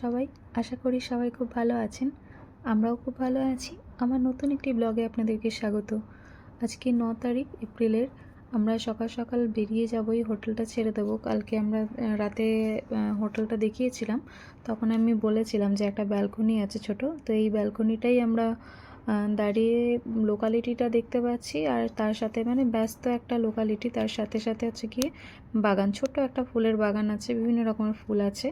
সবাই? আশা করি সবাই খুব ভালো আছেন। আমরাও খুব ভালো আছি। আমার নতুন একটি ব্লগে আপনাদেরকে স্বাগত। আজকে ন তারিখ, এপ্রিলের। আমরা সকাল সকাল বেরিয়ে যাব, এই হোটেলটা ছেড়ে দেবো। কালকে আমরা রাতে হোটেলটা দেখিয়েছিলাম। তখন আমি বলেছিলাম যে একটা ব্যালকনি আছে ছোট। তো এই ব্যালকনিটাই আমরা দাঁড়িয়ে লোকালিটিটা দেখতে পাচ্ছি। আর তার সাথে মানে ব্যস্ত একটা লোকালিটি। তার সাথে সাথে হচ্ছে গিয়ে বাগান। ছোট্ট একটা ফুলের বাগান আছে। বিভিন্ন রকমের ফুল আছে।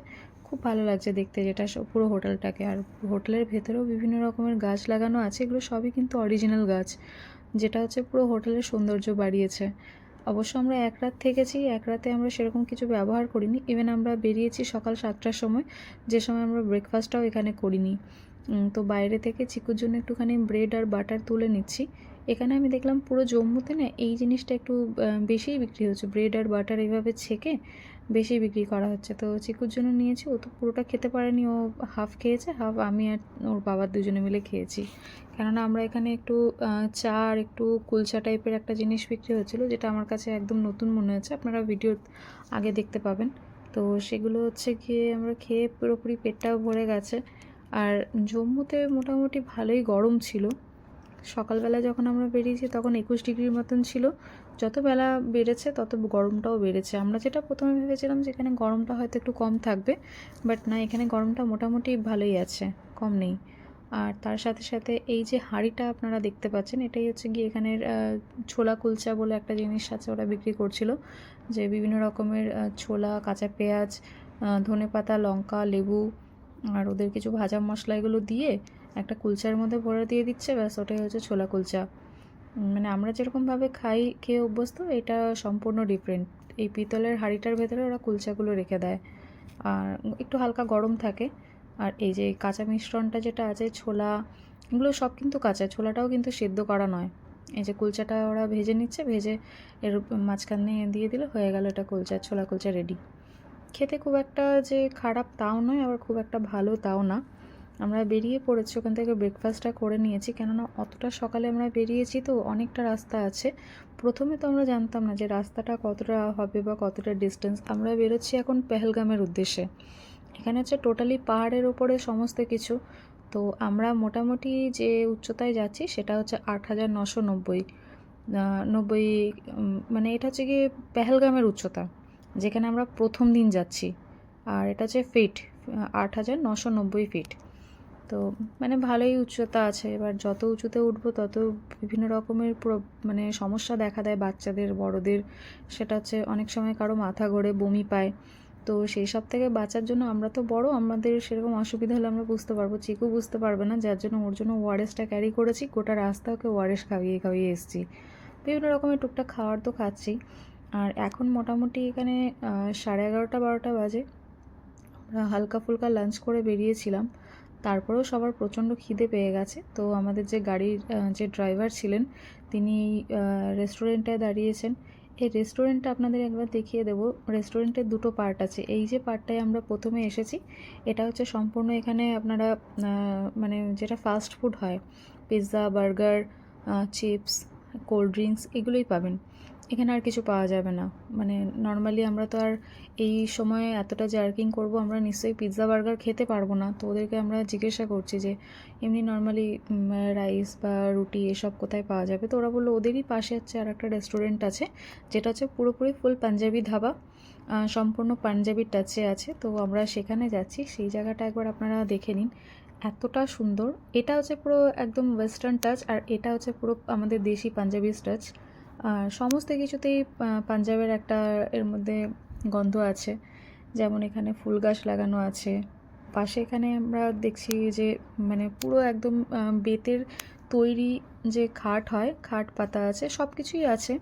খুব ভালো লাগছে দেখতে যেটা পুরো হোটেলটাকে। আর হোটেলের ভেতরেও বিভিন্ন রকমের গাছ লাগানো আছে, এগুলো সবই কিন্তু অরিজিনাল গাছ, যেটা হচ্ছে পুরো হোটেলের সৌন্দর্য বাড়িয়েছে। অবশ্য আমরা এক রাত থেকেছি, এক রাতে আমরা সেরকম কিছু ব্যবহার করিনি। ইভেন আমরা বেরিয়েছি সকাল সাতটার সময়, যে সময় আমরা ব্রেকফাস্টটাও এখানে করিনি। তো বাইরে থেকে চিকুর জন্য একটুখানি ব্রেড আর বাটার তুলে নিচ্ছি। এখানে আমি দেখলাম পুরো জম্মুতে না এই জিনিসটা একটু বেশিই বিক্রি হচ্ছে। ব্রেড আর বাটার এইভাবে ছেঁকে বেশি বিক্রি করা হচ্ছে। তো চিকুর জন্য নিয়েছি, ও তো পুরোটা খেতে পারেনি, ও হাফ খেয়েছে হাফ আমি আর ওর বাবার দুজনে মিলে খেয়েছি। কেননা আমরা এখানে একটু চা আর একটু কুলচা টাইপের একটা জিনিস বিক্রি হচ্ছিল যেটা আমার কাছে একদম নতুন মনে হচ্ছে আপনারা ভিডিও আগে দেখতে পাবেন। তো সেগুলো হচ্ছে গিয়ে আমরা খেয়ে পুরোপুরি পেটটাও ভরে গেছে। আর জম্মুতে মোটামুটি ভালোই গরম ছিল। সকালবেলা যখন আমরা বেরিয়েছি তখন একুশ ডিগ্রির মতন ছিল। যত বেলা বেড়েছে তত গরমটাও বেড়েছে। আমরা যেটা প্রথমে ভেবেছিলাম যে এখানে গরমটা হয়তো একটু কম থাকবে, বাট না, এখানে গরমটা মোটামুটি ভালোই আছে, কম নেই। আর তার সাথে সাথে এই যে হাঁড়িটা আপনারা দেখতে পাচ্ছেন, এটাই হচ্ছে গিয়ে এখানের ছোলা কুলচা বলে একটা জিনিস আছে ওরা বিক্রি করছিল, যে বিভিন্ন রকমের ছোলা, কাঁচা পেঁয়াজ ধনে পাতা লঙ্কা, লেবু, আর ওদের কিছু ভাজা মশলা এগুলো দিয়ে একটা কুলচার মধ্যে ভরে দিয়ে দিচ্ছে, ব্যাস ওটাই হচ্ছে ছোলা কুলচা। মানে আমরা যেরকমভাবে খাই, খেয়ে অভ্যস্ত, এটা সম্পূর্ণ ডিফারেন্ট এই পিতলের হাঁড়িটার ভেতরে ওরা কুলচাগুলো রেখে দেয়। আর একটু হালকা গরম থাকে। আর এই যে কাঁচা মিশ্রণটা যেটা আছে, ছোলা, এগুলো সব কিন্তু কাঁচা, ছোলাটাও কিন্তু সেদ্ধ করা নয়। এই যে কুলচাটা ওরা ভেজে নিচ্ছে, ভেজে এর মাঝখানে দিয়ে দিলে হয়ে গেল এটা কুলচা, ছোলা কুলচা রেডি খেতে খুব একটা যে খারাপ তাও নয়, আবার খুব একটা ভালো তাও না। আমরা বেরিয়ে পড়েছি, ওখান থেকে ব্রেকফাস্টটা করে নিয়েছি। কেননা অতটা সকালে আমরা বেরিয়েছি তো অনেকটা রাস্তা আছে। প্রথমে তো আমরা জানতাম না যে রাস্তাটা কতটা হবে বা কতটা ডিস্টেন্স আমরা বেরোচ্ছি এখন পেহেলগামের উদ্দেশ্যে। এখানে হচ্ছে টোটালি পাহাড়ের ওপরে সমস্ত কিছু। তো আমরা মোটামুটি যে উচ্চতায় যাচ্ছি সেটা হচ্ছে আট হাজার নশো নব্বই। নব্বই মানে এটা হচ্ছে গিয়ে পেহেলগামের উচ্চতা, যেখানে আমরা প্রথম দিন যাচ্ছি। আর এটা হচ্ছে ফিট আট হাজার নশো নব্বই ফিট তো মানে ভালোই উচ্চতা আছে। এবার যত উঁচুতে উঠবো তত বিভিন্ন রকমের মানে সমস্যা দেখা দেয় বাচ্চাদের, বড়দের। সেটা হচ্ছে অনেক সময় কারও মাথা ঘোরে, বমি পায়। তো সেই সব থেকে বাঁচার জন্য আমরা তো বড়, আমাদের সেরকম অসুবিধা হলে আমরা বুঝতে পারব। চিকু বুঝতে পারবে না, যার জন্য ওর জন্য ওয়ারেসটা ক্যারি করেছি। গোটা রাস্তা ওকে ওয়ারেস খাইয়ে খাইয়ে এসেছি। বিভিন্ন রকমের টুকটাক খাওয়ার তো খাচ্ছি। আর এখন মোটামুটি এখানে সাড়ে এগারোটা, বারোটা বাজে। আমরা হালকা ফুলকা লাঞ্চ করে বেরিয়েছিলাম। তারপরেও সবার প্রচণ্ড খিদে পেয়ে গেছে। তো আমাদের যে গাড়ির যে ড্রাইভার ছিলেন, তিনি রেস্টুরেন্টে দাঁড়িয়েছেন। এই রেস্টুরেন্টটা আপনাদের একবার দেখিয়ে দেবো। রেস্টুরেন্টের দুটো পার্ট আছে। এই যে পার্টটায় আমরা প্রথমে এসেছি, এটা হচ্ছে সম্পূর্ণ এখানে আপনারা মানে যেটা ফাস্ট ফুড হয় pizza burger chips cold drinks এগুলোই পাবেন। এখানে আর কিছু পাওয়া যাবে না। মানে নর্মালি আমরা তো আর এই সময়ে এতটা জার্কিং করব, আমরা নিশ্চয়ই পিৎজা বার্গার খেতে পারব না। তো ওদেরকে আমরা জিজ্ঞাসা করছি যে, এমনি নর্মালি রাইস বা রুটি এসব কোথায় পাওয়া যাবে? তো ওরা বলল, ওদেরই পাশে হচ্ছে আর একটা রেস্টুরেন্ট আছে, যেটা হচ্ছে পুরোপুরি ফুল পাঞ্জাবি ধাবা সম্পূর্ণ পাঞ্জাবি টাচে আছে। তো আমরা সেখানে যাচ্ছি, সেই জায়গাটা একবার আপনারা দেখে নিন। এতটা সুন্দর। এটা হচ্ছে পুরো একদম ওয়েস্টার্ন টাচ আর এটা হচ্ছে পুরো আমাদের দেশি পাঞ্জাবি টাচ আর সমস্ত কিছুতেই পাঞ্জাবের একটা এর মধ্যে গন্ধ আছে। যেমন এখানে ফুল গাছ লাগানো আছে। পাশে এখানে আমরা দেখছি যে মানে পুরো একদম বেতের তৈরি যে খাট হয়, খাট পাতা আছে সব কিছুই আছে।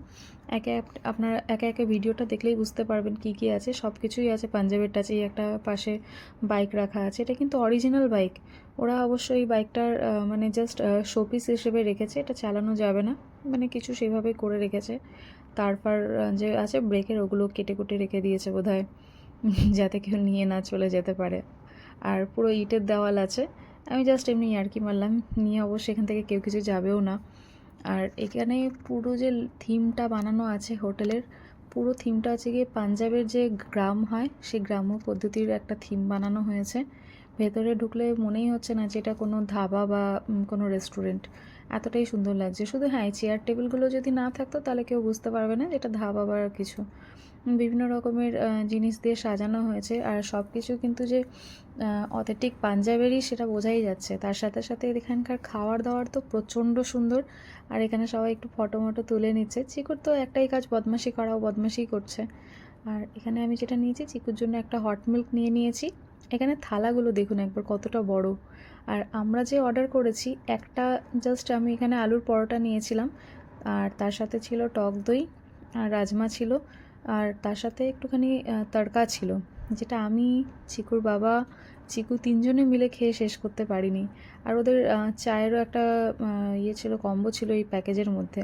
একে আপনারা একে একে ভিডিওটা দেখলেই বুঝতে পারবেন কি কি আছে। সব কিছুই আছে পাঞ্জাবের টাচেই একটা পাশে বাইক রাখা আছে। এটা কিন্তু অরিজিনাল বাইক ওরা অবশ্য এই বাইকটার মানে জাস্ট শোপিস হিসেবে রেখেছে। এটা চালানো যাবে না। মানে কিছু সেভাবে করে রেখেছে। তারপর যে আছে ব্রেকের ওগুলো কেটে কুটে রেখে দিয়েছে বোধহয়। যাতে কেউ নিয়ে না চলে যেতে পারে। আর পুরো ইটের দেওয়াল আছে। আমি জাস্ট এমনি ইয়ার্কি মারলাম। নিয়ে অবশ্য এখান থেকে কেউ কিছু যাবেও না। আর এখানে পুরো যে থিমটা বানানো আছে হোটেলের, পুরো থিমটা হচ্ছে গিয়ে পাঞ্জাবের যে গ্রাম হয় সেই গ্রাম্য পদ্ধতির একটা থিম বানানো হয়েছে। ভেতরে ঢুকলে মনেই হচ্ছে না যে এটা কোনো ধাবা বা কোনো রেস্টুরেন্ট। এতটাই সুন্দর লাগছে। শুধু হ্যাঁ চেয়ার টেবিলগুলো যদি না থাকতো তাহলে কেউ বুঝতে পারবে না এটা ধাবা বা কিছু। বিভিন্ন রকমের জিনিস দিয়ে সাজানো হয়েছে আর সব কিছু কিন্তু যে অথেন্টিক পাঞ্জাবেরই সেটা বোঝাই যাচ্ছে। তার সাথে সাথে এখানকার খাওয়ার দাওয়ার তো প্রচণ্ড সুন্দর আর এখানে সবাই একটু ফটো মটো তুলে নিচ্ছে। চিকুর তো একটাই কাজ বদমাশি করাও বদমাশি করছে। আর এখানে আমি যেটা নিয়েছি, চিকুর জন্য একটা হট মিল্ক নিয়ে নিয়েছি। এখানে থালাগুলো দেখুন একবার কতটা বড়। আর আমরা যে অর্ডার করেছি, একটা জাস্ট আমি এখানে আলুর পরোটা নিয়েছিলাম। আর তার সাথে ছিল টক দই, আর রাজমা ছিল। আর তার সাথে একটুখানি তড়কা ছিল, যেটা আমি, চিকুর বাবা, চিকু তিনজনে মিলে খেয়ে শেষ করতে পারিনি। আর ওদের চায়েরও একটা ইয়ে ছিল, কম্বো ছিল এই প্যাকেজের মধ্যে,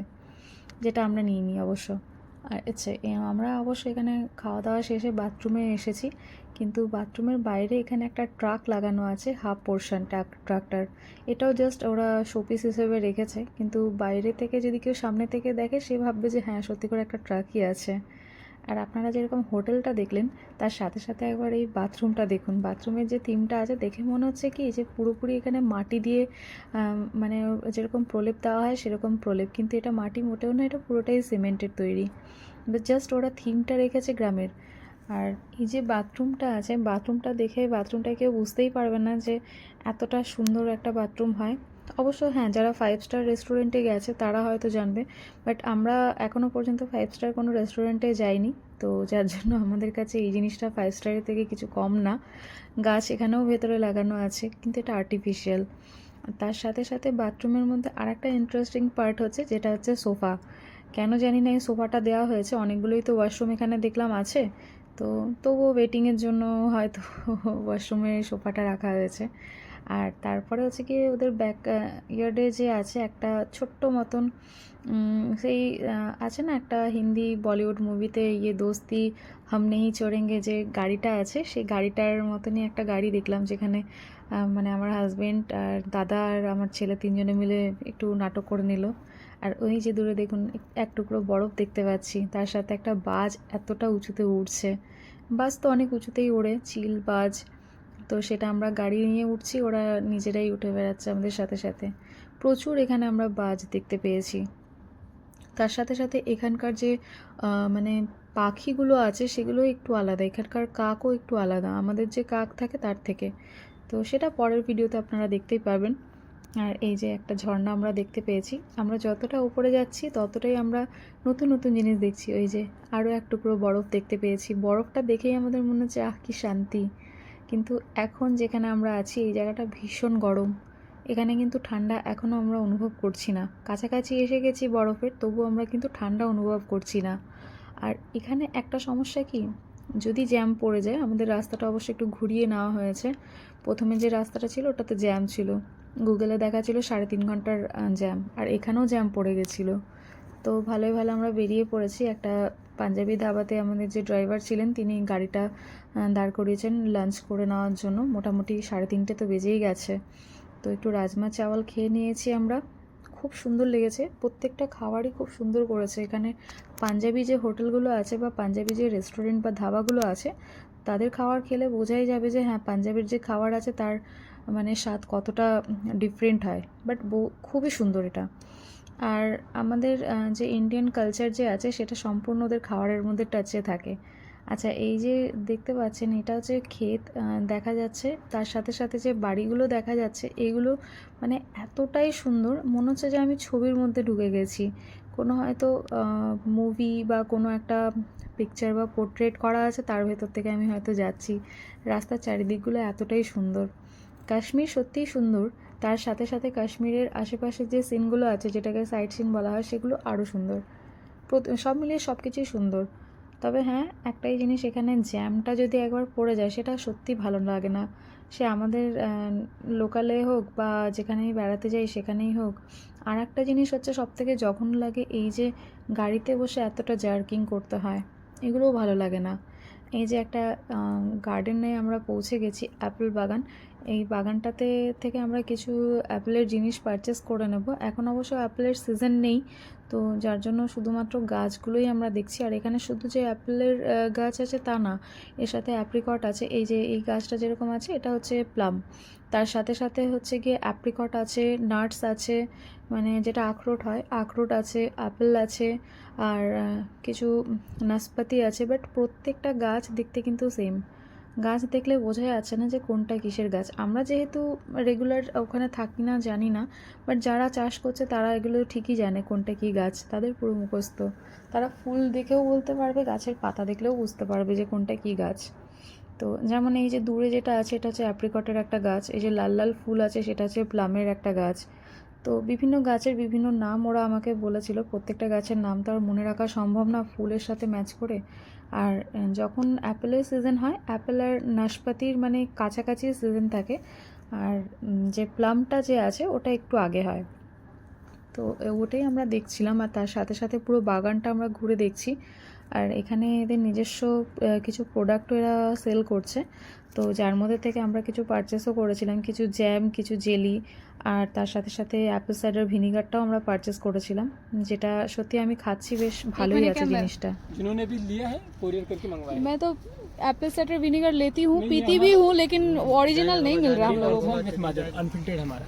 যেটা আমরা নিইনি অবশ্য। আর আচ্ছা আমরা অবশ্য এখানে খাওয়া দাওয়া শেষে বাথরুমে এসেছি, কিন্তু বাথরুমের বাইরে এখানে একটা ট্রাক লাগানো আছে, হাফ পোর্শন ট্রাক, ট্রাকটার। এটাও জাস্ট ওরা শোপিস হিসেবে রেখেছে, কিন্তু বাইরে থেকে যদি কেউ সামনে থেকে দেখে, সে ভাববে যে হ্যাঁ সত্যি করে একটা ট্রাকই আছে। আর আপনারা যেরকম হোটেলটা দেখলেন, তার সাথে সাথে একবার এই বাথরুমটা দেখুন। বাথরুমের যে থিমটা আছে, দেখে মনে হচ্ছে কি, যে পুরোপুরি এখানে মাটি দিয়ে মানে যেরকম প্রলেপ দেওয়া হয়, সেরকম প্রলেপ। কিন্তু এটা মাটি মোটেও না, এটা পুরোটাই সিমেন্টের তৈরি। জাস্ট ওরা থিমটা রেখেছে গ্রামের। আর এই যে বাথরুমটা আছে, বাথরুমটা দেখে বাথরুমটা কেউ বুঝতেই পারবে না যে এতটা সুন্দর একটা বাথরুম হয়। অবশ্য হ্যাঁ যারা ফাইভ স্টার রেস্টুরেন্টে গেছে তারা হয়তো জানবে বাট আমরা এখনও পর্যন্ত ফাইভ স্টার কোনো রেস্টুরেন্টে যাইনি, তো যার জন্য আমাদের কাছে এই জিনিসটা ফাইভ স্টারের থেকে কিছু কম না। গাছ এখানেও ভেতরে লাগানো আছে, কিন্তু এটা আর্টিফিশিয়াল তার সাথে সাথে বাথরুমের মধ্যে আর একটা ইন্টারেস্টিং পার্ট হচ্ছে, যেটা হচ্ছে সোফা কেন জানি না এই সোফাটা দেওয়া হয়েছে, অনেকগুলোই তো ওয়াশরুম এখানে দেখলাম আছে, তো তবুও ওয়েটিংয়ের জন্য হয়তো ওয়াশরুমে সোফাটা রাখা হয়েছে। আর তারপরে হচ্ছে কি ওদের ব্যাক ইয়ার্ডে যে আছে একটা ছোট্ট মতন সেই আছে না একটা হিন্দি বলিউড মুভিতে ইয়ে দোস্তি হাম নেহি চড়েঙ্গে যে গাড়িটা আছে, সেই গাড়িটার মতনই একটা গাড়ি দেখলাম যেখানে মানে আমার হাজব্যান্ড আর দাদা আর আমার ছেলে তিনজনে মিলে একটু নাটক করে নিল। আর ওই যে দূরে দেখুন এক- টুকরো বরফ দেখতে পাচ্ছি, তার সাথে একটা বাজ এতটা উঁচুতে উড়ছে। বাজ তো অনেক উঁচুতেই ওড়ে, চিল বাজ তো সেটা আমরা গাড়ি নিয়ে উঠছি, ওরা নিজেরাই উঠে বেড়াচ্ছে আমাদের সাথে সাথে। প্রচুর এখানে আমরা বাজ দেখতে পেয়েছি। তার সাথে সাথে এখানকার যে মানে পাখিগুলো আছে সেগুলো একটু আলাদা। এখানকার কাকও একটু আলাদা। আমাদের যে কাক থাকে তার থেকে। তো সেটা পরের ভিডিওতে আপনারা দেখতেই পাবেন আর এই যে একটা ঝর্ণা আমরা দেখতে পেয়েছি। আমরা যতটা উপরে যাচ্ছি ততটাই আমরা নতুন নতুন জিনিস দেখছি। ওই যে আরও এক টুকরো বরফ দেখতে পেয়েছি। বরফটা দেখেই আমাদের মনে হচ্ছে, আহ, কি শান্তি। কিন্তু এখন যেখানে আমরা আছি, এই জায়গাটা ভীষণ গরম। এখানে কিন্তু ঠান্ডা এখনও আমরা অনুভব করছি না। কাছাকাছি এসে গেছি বরফের তবু আমরা কিন্তু ঠান্ডা অনুভব করছি না। আর এখানে একটা সমস্যা কি? যদি জ্যাম পড়ে যায়, আমাদের রাস্তাটা অবশ্যই একটু ঘুরিয়ে নেওয়া হয়েছে। প্রথমে যে রাস্তাটা ছিল, ওটাতে জ্যাম ছিল। গুগলে দেখা ছিল সাড়ে তিন ঘণ্টার জ্যাম। আর এখানেও জ্যাম পড়ে গেছিল। তো ভালোই ভালো আমরা বেরিয়ে পড়েছি। একটা পাঞ্জাবি ধাবাতে আমাদের যে ড্রাইভার ছিলেন, তিনি গাড়িটা দাঁড় করিয়েছেন লাঞ্চ করে নেওয়ার জন্য। মোটামুটি সাড়ে তিনটে তো বেজেই গেছে। তো একটু রাজমা চাওয়াল খেয়ে নিয়েছি আমরা। খুব সুন্দর লেগেছে। প্রত্যেকটা খাবারই খুব সুন্দর করেছে। এখানে পাঞ্জাবি যে হোটেলগুলো আছে বা পাঞ্জাবি যে রেস্টুরেন্ট বা ধাবাগুলো আছে, তাদের খাবার খেলে বোঝাই যাবে যে হ্যাঁ পাঞ্জাবের যে খাবার আছে তার মানে স্বাদ কতটা ডিফারেন্ট হয়। বাট খুবই সুন্দর এটা। আর আমাদের যে ইন্ডিয়ান কালচার যে আছে, সেটা সম্পূর্ণ ওদের খাবারের মধ্যে টাচে থাকে। আচ্ছা এই যে দেখতে পাচ্ছেন, এটা হচ্ছে ক্ষেত দেখা যাচ্ছে, তার সাথে সাথে যে বাড়িগুলো দেখা যাচ্ছে, এগুলো মানে এতটাই সুন্দর, মনে হচ্ছে যে আমি ছবির মধ্যে ঢুকে গেছি। কোনো হয়তো মুভি বা কোনো একটা পিকচার বা পোর্ট্রেট করা আছে, তার ভেতর থেকে আমি হয়তো যাচ্ছি। রাস্তার চারিদিকগুলো এতটাই সুন্দর। কাশ্মীর সত্যিই সুন্দর, তার সাথে সাথে কাশ্মীরের আশেপাশে যে সিনগুলো আছে, যেটাকে সাইড সিন বলা হয়, সেগুলো আরও সুন্দর। সব মিলিয়ে সব কিছুই সুন্দর। তবে হ্যাঁ একটাই জিনিস এখানে জ্যামটা যদি একবার পড়ে যায়, সেটা সত্যি ভালো লাগে না। সে আমাদের লোকালে হোক বা যেখানেই বেড়াতে যাই সেখানেই হোক আর একটা জিনিস হচ্ছে সব থেকে যখন লাগে এই যে গাড়িতে বসে এতটা জার্কিং করতে হয়, এগুলোও ভালো লাগে না। এই যে একটা গার্ডেনে আমরা পৌঁছে গেছি অ্যাপেল বাগান এই বাগানটাতে থেকে আমরা কিছু অ্যাপেলের জিনিস পারচেস করে নেব। এখন অবশ্য অ্যাপেলের সিজন নেই, তো যার জন্য শুধুমাত্র গাছগুলোই আমরা দেখছি। আর এখানে শুধু যে অ্যাপেলের গাছ আছে তা না, এর সাথে অ্যাপ্রিকট আছে। এই যে এই গাছটা যেরকম আছে, এটা হচ্ছে প্লাম তার সাথে সাথে হচ্ছে গিয়ে অ্যাপ্রিকট আছে নাটস আছে মানে যেটা আখরোট হয়, আখরোট আছে অ্যাপেল আছে, আর কিছু নাশপাতি আছে। বাট প্রত্যেকটা গাছ দেখতে কিন্তু সেম গাছ দেখলে বোঝা যাচ্ছে না যে কোনটা কিসের গাছ। আমরা যেহেতু রেগুলার ওখানে থাকি না, জানি না বাট যারা চাষ করছে তারা এগুলো ঠিকই জানে কোনটা কী গাছ, তাদের পুরো মুখস্থ। তারা ফুল দেখেও বলতে পারবে, গাছের পাতা দেখলেও বুঝতে পারবে যে কোনটা কী গাছ। তো যেমন এই যে দূরে যেটা আছে, এটা হচ্ছে অ্যাপ্রিকটের একটা গাছ, এই যে লাল লাল ফুল আছে, সেটা হচ্ছে প্লামের একটা গাছ। তো বিভিন্ন গাছের বিভিন্ন নাম ওরা আমাকে বলেছিল, প্রত্যেকটা গাছের নাম তো আর মনে রাখা সম্ভব না, ফুলের সাথে ম্যাচ করে। আর যখন অ্যাপেলের সিজন হয় অ্যাপেল আর নাশপাতির মানে কাছাকাছি সিজন থাকে, আর যে প্লামটা যে আছে, ওটা একটু আগে হয়। তো ওটাই আমরা দেখছিলাম, আর তার সাথে সাথে পুরো বাগানটা আমরা ঘুরে দেখছি। আর এখানে এদের নিজস্ব আহ, কিছু প্রোডাক্ট এরা সেল করছে তো যার মধ্যে থেকে আমরা কিছু পারচেসও করেছিলাম কিছু জ্যাম কিছু জেলি আর তার সাথে সাথে অ্যাপেল সাইডার ভিনিগারটাও আমরা পারচেস করেছিলাম যেটা সত্যি আমি খাচ্ছি বেশ ভালোই এখানে আছে কেমন? জিনিসটা जिन्होंने भी लिया है कोरियर करके मंगवाया मैं तो एप्पल साइडर विनेगर लेती हूँ नहीं, पीती हमारा- भी हूँ लेकिन ओरिजिनल नहीं मिल रहा हम लोगों को अनफिल्टर्ड हमारा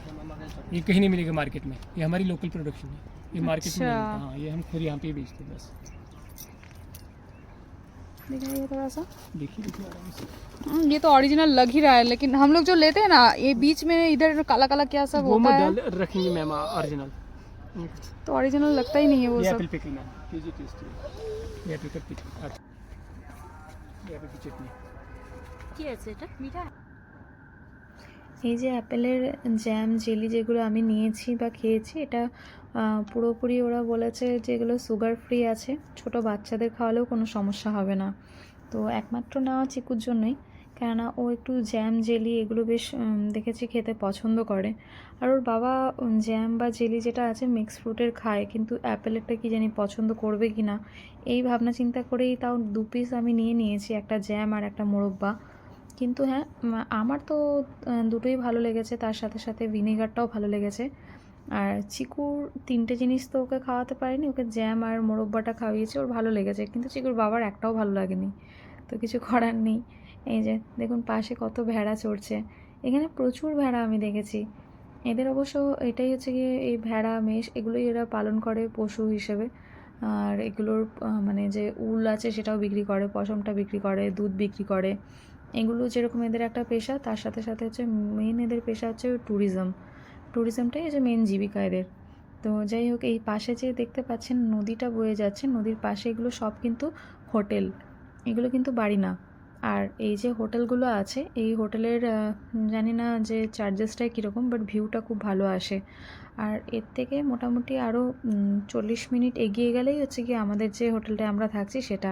ये कहीं नहीं मिलेगा मार्केट में ये हमारी लोकल प्रोडक्शन है ये मार्केट में अच्छा। नहीं मिलता। हाँ ये हम खुद यहाँ पे ही बेचते हैं बस दिखाइए थोड़ा सा देखिए देखिए आराम से हम्म, ये तो ओरिजिनल लग ही रहा है लेकिन हम लोग जो लेते हैं ना ये बीच में इधर काला काला क्या सब वो होता मत है डाल रखेंगे मैम ओरिजिनल तो ओरिजिनल लगता ही नहीं है वो ये सब एप्पल पिकल मैम कीजिए टेस्ट ये एप्पल का पिकल अच्छा ये एप्पल की चटनी কি আছে এটা মিঠা এই যে অ্যাপেলের জ্যাম, জেলি যেগুলো আমি নিয়েছি বা খেয়েছি, এটা পুরোপুরি ওরা বলেছে যেগুলো সুগার ফ্রি আছে। ছোট বাচ্চাদের খাওয়ালেও কোনো সমস্যা হবে না। তো একমাত্র নেওয়া চিকুর জন্যই। কেননা ও একটু জ্যাম, জেলি এগুলো বেশ দেখেছি খেতে পছন্দ করে। আর ওর বাবা জ্যাম বা জেলি যেটা আছে মিক্স ফ্রুটের খায়, কিন্তু অ্যাপেলেরটা কি জানি পছন্দ করবে কি না এই ভাবনা চিন্তা করেই তাও দু পিস আমি নিয়ে নিয়েছি, একটা জ্যাম আর একটা মোরব্বা। কিন্তু হ্যাঁ আমার তো দুটোই ভালো লেগেছে। তার সাথে সাথে ভিনেগারটাও ভালো লেগেছে। আর চিকুর তিনটে জিনিস তো ওকে খাওয়াতে পারিনি, ওকে জ্যাম আর মোরব্বাটা খাওয়িয়েছে, ওর ভালো লেগেছে। কিন্তু চিকুর বাবার একটাও ভালো লাগেনি, তো কিছু করার নেই। এই যে, দেখুন পাশে কত ভেড়া চড়ছে। এখানে প্রচুর ভেড়া আমি দেখেছি। এদের অবশ্য এটাই হচ্ছে গিয়ে এই ভেড়া, মেষ, এগুলোই এরা পালন করে পশু হিসেবে। আর এগুলোর মানে যে উল আছে সেটাও বিক্রি করে, পশমটা বিক্রি করে, দুধ বিক্রি করে। এগুলো যেরকম এদের একটা পেশা, তার সাথে সাথে হচ্ছে মেন এদের পেশা হচ্ছে ট্যুরিজম ট্যুরিজমটাই হচ্ছে মেন জীবিকা এদের। তো যাই হোক, এই পাশে যে দেখতে পাচ্ছেন নদীটা বয়ে যাচ্ছে, নদীর পাশে এগুলো সব কিন্তু হোটেল। এগুলো কিন্তু বাড়ি না। আর এই যে হোটেলগুলো আছে, এই হোটেলের জানি না যে চার্জেসটা কীরকম বাট ভিউটা খুব ভালো আসে। আর এর থেকে মোটামুটি আরও চল্লিশ মিনিট এগিয়ে গেলেই হচ্ছে কি আমাদের যে হোটেলটায় আমরা থাকছি সেটা।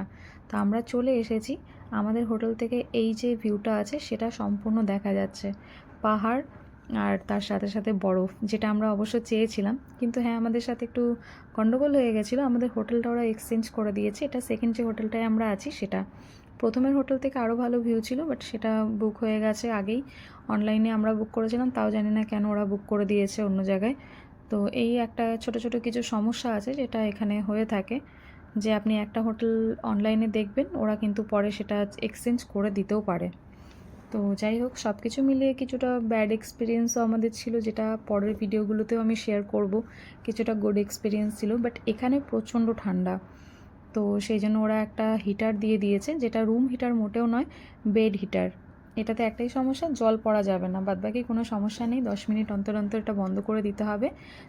তো আমরা চলে এসেছি আমাদের হোটেল থেকে এই যে ভিউটা আছে, সেটা সম্পূর্ণ দেখা যাচ্ছে। পাহাড় আর তার সাথে সাথে বরফ, যেটা আমরা অবশ্য চেয়েছিলাম। কিন্তু হ্যাঁ আমাদের সাথে একটু গণ্ডগোল হয়ে গেছিল। আমাদের হোটেলটা ওরা এক্সচেঞ্জ করে দিয়েছে। এটা সেকেন্ড যে হোটেলটায় আমরা আছি, সেটা। প্রথমের হোটেল থেকে আরও ভালো ভিউ ছিল বাট সেটা বুক হয়ে গেছে আগেই। অনলাইনে আমরা বুক করেছিলাম, তাও জানি না কেন ওরা বুক করে দিয়েছে অন্য জায়গায়। তো এই একটা ছোট ছোট কিছু সমস্যা আছে, যেটা এখানে হয়ে থাকে। যে আপনি একটা হোটেল অনলাইনে দেখবেন, ওরা কিন্তু পরে সেটা এক্সচেঞ্জ করে দিতেও পারে। তো যাই হোক সব কিছু মিলিয়ে কিছুটা ব্যাড এক্সপিরিয়েন্সও আমাদের ছিল, যেটা পরের ভিডিওগুলোতেও আমি শেয়ার করব। কিছুটা গুড এক্সপিরিয়েন্স ছিল বাট এখানে প্রচণ্ড ঠান্ডা। তো সেই জন্য ওরা একটা হিটার দিয়ে দিয়েছে, যেটা রুম হিটার মোটেও নয় বেড হিটার এটাতে একটাই সমস্যা, জল পড়া যাবে না। বাদবাকি কোনো সমস্যা নেই, দশ মিনিট অন্তর অন্তর এটা বন্ধ করে দিতে হবে।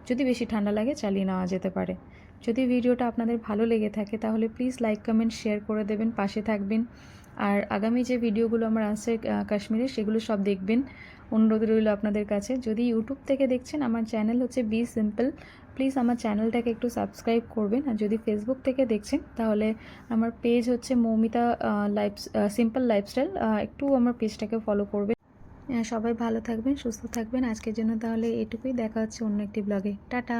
যদি বেশি ঠান্ডা লাগে, চালিয়ে নেওয়া যেতে পারে। যদি ভিডিওটা আপনাদের ভালো লেগে থাকে তাহলে প্লিজ লাইক কমেন্ট শেয়ার করে দেবেন পাশে থাকবেন। আর আগামী যে ভিডিওগুলো আমার আহ, কাশ্মীরে সেগুলো সব দেখবেন। অনুরোধ রইল আপনাদের কাছে। যদি ইউটিউব থেকে দেখছেন আমার চ্যানেল হচ্ছে বি সিম্পল প্লিজ আমার চ্যানেলটাকে একটু সাবস্ক্রাইব করবেন। আর যদি ফেসবুক থেকে দেখছেন তাহলে আমার পেজ হচ্ছে মৌমিতা লাইফ সিম্পল লাইফস্টাইল একটু আমার পেজটাকে ফলো করবেন। সবাই ভালো থাকবেন সুস্থ থাকবেন। আজকের জন্য তাহলে এটুকুই। দেখা হচ্ছে অন্য একটি ব্লগে টাটা!